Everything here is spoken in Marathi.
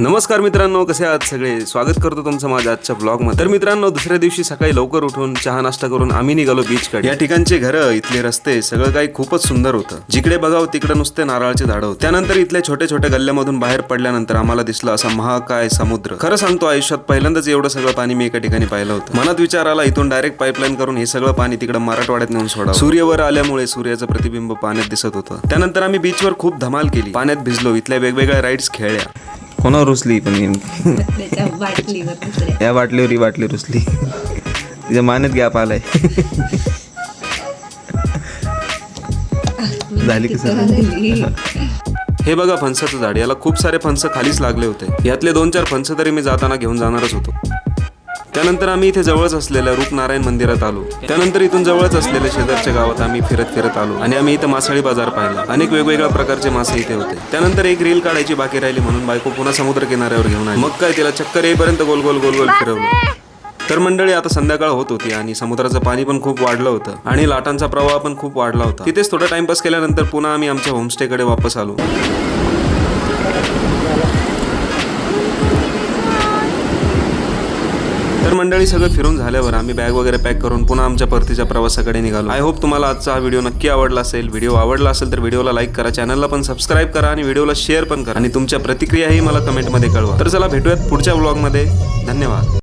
नमस्कार मित्रांनो कसे आहात सगळे? स्वागत करतो तुमचं माझ्या आजच्या ब्लॉगमध्ये तर मित्रांनो दुसऱ्या दिवशी सकाळी लवकर उठून चहा नाश्ता करून आम्ही निघालो बीचकडे या ठिकाणचे घरं इथले रस्ते सगळं काही खूपच सुंदर होतं. जिकडे बघावं तिकडे नुसते नारळाचे झाडं होते. त्यानंतर इथल्या छोट्या छोट्या गल्ल्यामधून बाहेर पडल्यानंतर आम्हाला दिसला असा महाकाय समुद्र. खरं सांगतो आयुष्यात पहिल्यांदाच एवढं सगळं पाणी मी एका ठिकाणी पाहिलं होतं. मनात विचार आला इथून डायरेक्ट पाईपलाईन करून हे सगळं पाणी तिकडे मराठवाड्यात नेऊन सोडा सूर्यवर आल्यामुळे सूर्याचं प्रतिबिंब पाण्यात दिसत होतं. त्यानंतर आम्ही बीचवर खूप धमाल केली. पाण्यात भिजलो इथल्या वेगवेगळ्या राईड्स खेळल्या. कोणावर रुसली पण नेमकी या बाटलीवर ही बाटली रुसली. तिच्या मानेत गॅप आलाय. झाली कसं. हे बघा फणसाचं झाड याला खूप सारे फणस खालीच लागले होते. यातले दोन चार फणस तरी मी जाताना घेऊन जाणारच होतो. त्यानंतर आम्ही इथे जवळच असलेल्या रूपनारायण मंदिरात आलो. त्यानंतर इथून जवळच असलेल्या शेजारच्या गावात आम्ही फिरत फिरत आलो आणि आम्ही इथं मासळी बाजार पाहिला. अनेक वेगवेगळ्या प्रकारचे मासे इथे होते. त्यानंतर एक रील काढायची बाकी राहिली म्हणून बायको पुन्हा समुद्र किनाऱ्यावर घेऊन आली. मग काय तिला चक्कर येईपर्यंत गोल गोल गोल गोल फिरवलं. तर मंडळी आता संध्याकाळ होत होती आणि समुद्राचं पाणी पण खूप वाढलं होतं आणि लाटांचा प्रवाह पण खूप वाढला होता. तिथेच थोडा टाइमपास केल्यानंतर पुन्हा आम्ही आमच्या होमस्टेकडे वापस आलो. तर मंडळी सगळं फिरून झाल्यावर आम्ही बॅग वगैरे पॅक करून पुन्हा आमच्या परतीच्या प्रवासाकडे निघालो. आय होप तुम्हाला आजचा हा व्हिडिओ नक्की आवडला असेल. व्हिडिओ आवडला असेल तर व्हिडिओला लाईक करा चॅनलला पण सबस्क्राईब करा आणि व्हिडिओला शेअर पण करा. आणि तुमच्या प्रतिक्रियाही मला कमेंटमध्ये कळवा. तर चला भेटूयात पुढच्या ब्लॉगमध्ये धन्यवाद.